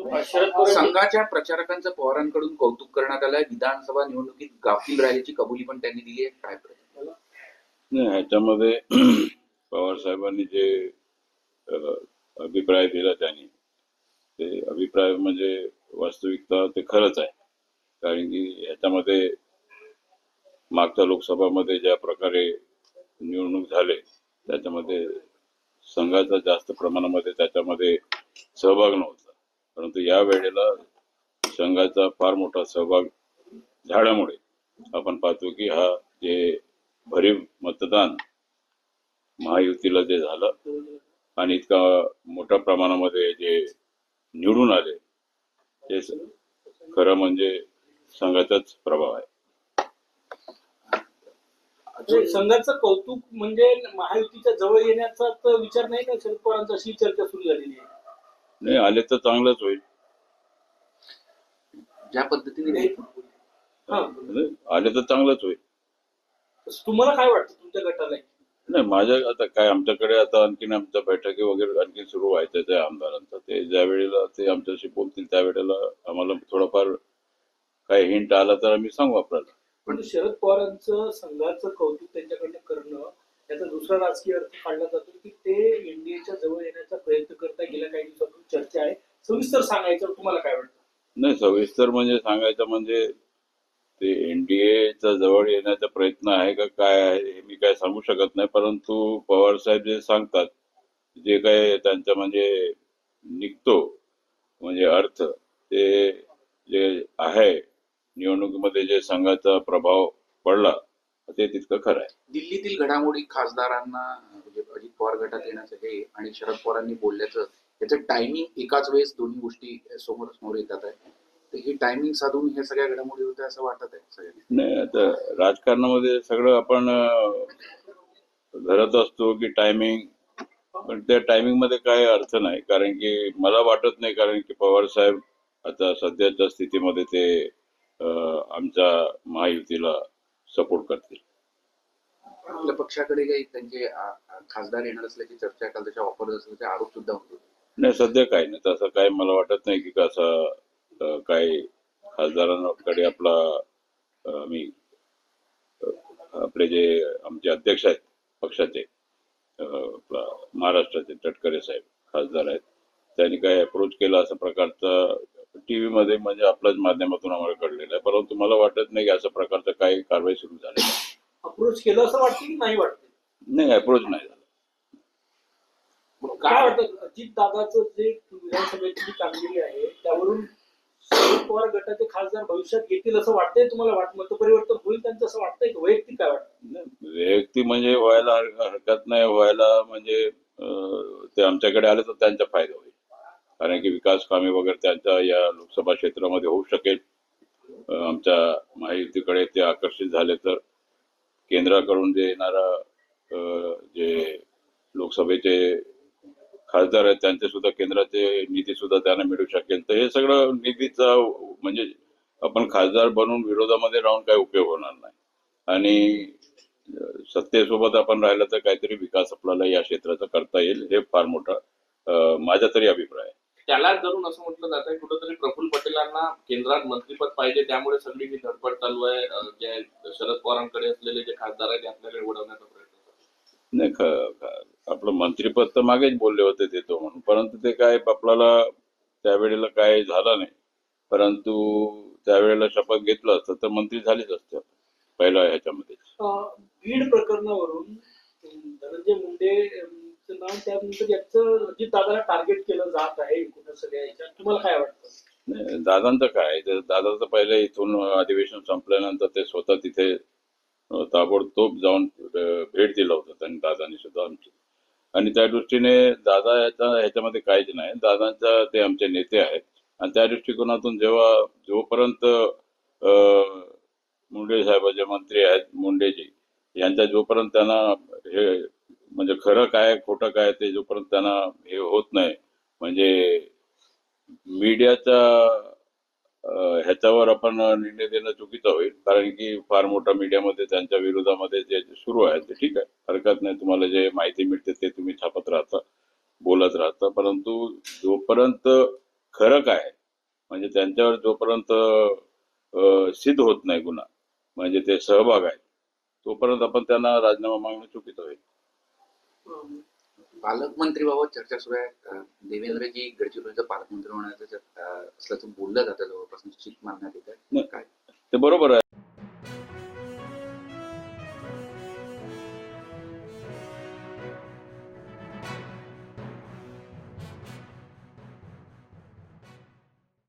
संघाच्या प्रचारकांचं पवारांकडून कौतुक करण्यात आलंय. विधानसभा निवडणुकीत गाफील रॅलीची कबुली पण त्यांनी दिली आहे. काय नाही ह्याच्यामध्ये पवार साहेबांनी जे अभिप्राय दिला त्यांनी ते अभिप्राय म्हणजे वास्तविकता ते खरंच आहे. कारण की ह्याच्यामध्ये मागच्या लोकसभामध्ये ज्या प्रकारे निवडणूक झाले त्याच्यामध्ये संघाचा जास्त प्रमाणामध्ये त्याच्यामध्ये सहभाग नव्हता. परंतु या वेळेला संघाचा फार मोठा सहभाग झाल्यामुळे आपण पाहतो की हा जे भरीव मतदान महायुतीला जे झालं आणि इतका मोठ्या प्रमाणामध्ये जे निवडून आले ते खरं म्हणजे संघाचाच प्रभाव आहे. संघाचं कौतुक म्हणजे महायुतीच्या जवळ येण्याचा तर विचार नाही ना शरद पवारांचा अशी चर्चा सुरू झालेली आहे. नाही आले तर चांगलंच होईल. ज्या पद्धतीने हा. म्हणजे आले तर चांगलंच होईल. तुम्हाला काय वाटतं तुमच्या गटाला? नाही माझ्या आता काय आमच्याकडे आता आणखीन आमच्या बैठकी वगैरे आणखी सुरू व्हायच्या त्या आमदारांचं. ते ज्या वेळेला ते आमच्याशी बोलतील त्यावेळेला आम्हाला थोडंफार काय हिंट आला तर आम्ही सांगू आपल्याला. पण शरद पवारांचं संघाचं कौतुक त्यांच्याकडनं करणं याचा दुसरा राजकीय अर्थ काढला जातो की ते एनडीएच्या जवळ येण्याचा प्रयत्न करता गेल्या काही दिवसातून चर्चा आहे सविस्तर सांगायचं तुम्हाला काय वाटतं? नाही सविस्तर म्हणजे सांगायचं म्हणजे ते एनडीएच्या जवळ येण्याचा प्रयत्न आहे का काय आहे हे मी काय सांगू शकत नाही. परंतु पवार साहेब जे सांगतात जे काय त्यांचा म्हणजे निघतो म्हणजे अर्थ ते जे आहे निवडणुकीमध्ये जे संघाचा प्रभाव पडला ते तितकं खरं आहे. दिल्लीतील घडामोडी खासदारांना म्हणजे अजित पवार गटात येण्याचं हे आणि शरद पवारांनी बोलल्याचं याचं टायमिंग एकाच वेळेस दोन्ही गोष्टी समोर समोर येतात आहे. तर ही टायमिंग साधून हे सगळ्या घडामोडी होत्या असं वाटत आहे सगळ्यांना. नाही आता राजकारणामध्ये सगळं आपण धरत असतो की टायमिंग पण त्या टायमिंगमध्ये काय अर्थ नाही. कारण की मला वाटत नाही कारण की पवार साहेब आता सध्याच्या स्थितीमध्ये ते आमच्या महायुतीला सपोर्ट करतील. आपल्या पक्षाकडे काही त्यांचे खासदार येणार असल्याची चर्चा काल त्याच्या ऑफर असल्याचे आरोप सुद्धा होते. नाही सध्या काही नाही. तसं काय मला वाटत नाही की कसं काही खासदारांकडे आपला मी आपले जे आमचे अध्यक्ष आहेत पक्षाचे आपला महाराष्ट्राचे तटकरे साहेब खासदार आहेत. त्यांनी काय अप्रोच केला अशा प्रकारचा टीव्ही मध्ये म्हणजे आपल्याच माध्यमातून आम्हाला कळलेलं आहे. परंतु मला वाटत नाही की अशा प्रकारचं काही कारवाई सुरू आहे. अप्रोच केलं असं वाटतं की नाही वाटतं? नाही अप्रोच नाही झाला. काय वाटतं? अजित दादाचं जे विधानसभेची कामगिरी आहे त्यावरून शरद पवार गटाचे खासदार भविष्यात येतील असं वाटतंय तुम्हाला? वाट मतपरिवर्तन होईल त्यांचं असं वाटतंय का? वैयक्तिक काय वाटतं? वैयक्तिक म्हणजे व्हायला हर- हरकत नाही. व्हायला म्हणजे ते आमच्याकडे आले तर त्यांचा फायदा होईल. कारण की विकास कामे वगैरे त्यांच्या या लोकसभा क्षेत्रामध्ये होऊ शकेल. आमच्या महायुतीकडे ते आकर्षित झाले तर केंद्राकडून जे येणारा जे लोकसभेचे खासदार आहेत त्यांचे सुद्धा केंद्राचे निधी सुद्धा त्यांना मिळू शकेल. तर हे सगळं निधीचा म्हणजे आपण खासदार बनून विरोधामध्ये राहून काही उपयोग होणार नाही. आणि सत्तेसोबत आपण राहिलं तर काहीतरी विकास आपल्याला या क्षेत्राचा करता येईल हे फार मोठा माझा तरी अभिप्राय आहे. त्याला धरून असं म्हटलं जात आहे कुठंतरी प्रफुल्ल पटेलांना केंद्रात मंत्रीपद पाहिजे त्यामुळे सगळी ही धडपड चालू आहे जे शरद पवारांकडे असलेले जे खासदार आहेत ते आपल्याकडे वळवण्याचा प्रयत्न नाही ख- आपलं मंत्रीपद तर मागेच बोलले होते देतो म्हणून. परंतु ते काय आपल्याला त्यावेळेला काय झालं नाही. परंतु त्यावेळेला शपथ घेतलं असतं तर मंत्री झालेच असते. पहिल्या ह्याच्यामध्ये. बीड प्रकरणावरून धनंजय मुंडे अं, चं नाव त्यानंतर याचं अजित दादाला टार्गेट केलं जात आहे एकूण सगळ्या याच्यात तुम्हाला काय वाटतं? दादांचं काय दादाचं पहिले इथून अधिवेशन संपल्यानंतर ते स्वतः तिथे ताबडतोब जाऊन भेट दिला होता त्यांनी दादांनी सुद्धा आमची. आणि त्या दृष्टीने दादा याचा ह्याच्यामध्ये काहीच नाही. दादांचा ते आमचे नेते आहेत. आणि त्या दृष्टिकोनातून जेव्हा जोपर्यंत मुंडे साहेब जे मंत्री आहेत मुंडेजी यांच्या जोपर्यंत त्यांना हे म्हणजे खरं काय खोटं काय ते जोपर्यंत त्यांना हे होत नाही म्हणजे मीडियाचा ह्याच्यावर आपण निर्णय देणं चुकीचं होईल. कारण की फार मोठा मीडियामध्ये त्यांच्या विरोधामध्ये जे सुरू आहे ते ठीक आहे. हरकत नाही तुम्हाला जे माहिती मिळते ते तुम्ही छापत राहता बोलत राहता. परंतु जोपर्यंत खरं काय म्हणजे त्यांच्यावर जोपर्यंत सिद्ध होत नाही गुन्हा म्हणजे ते सहभाग आहे तोपर्यंत आपण त्यांना राजीनामा मागणं चुकीचं होईल. हो. पालकमंत्रीबाबत चर्चा सुरू आहे. देवेंद्रजी गडचिरोलीचं पालकमंत्री होण्याचं असल्याचं बोललं जातं जवळपास निश्चित मानण्यात येत. काय? ते बरोबर आहे.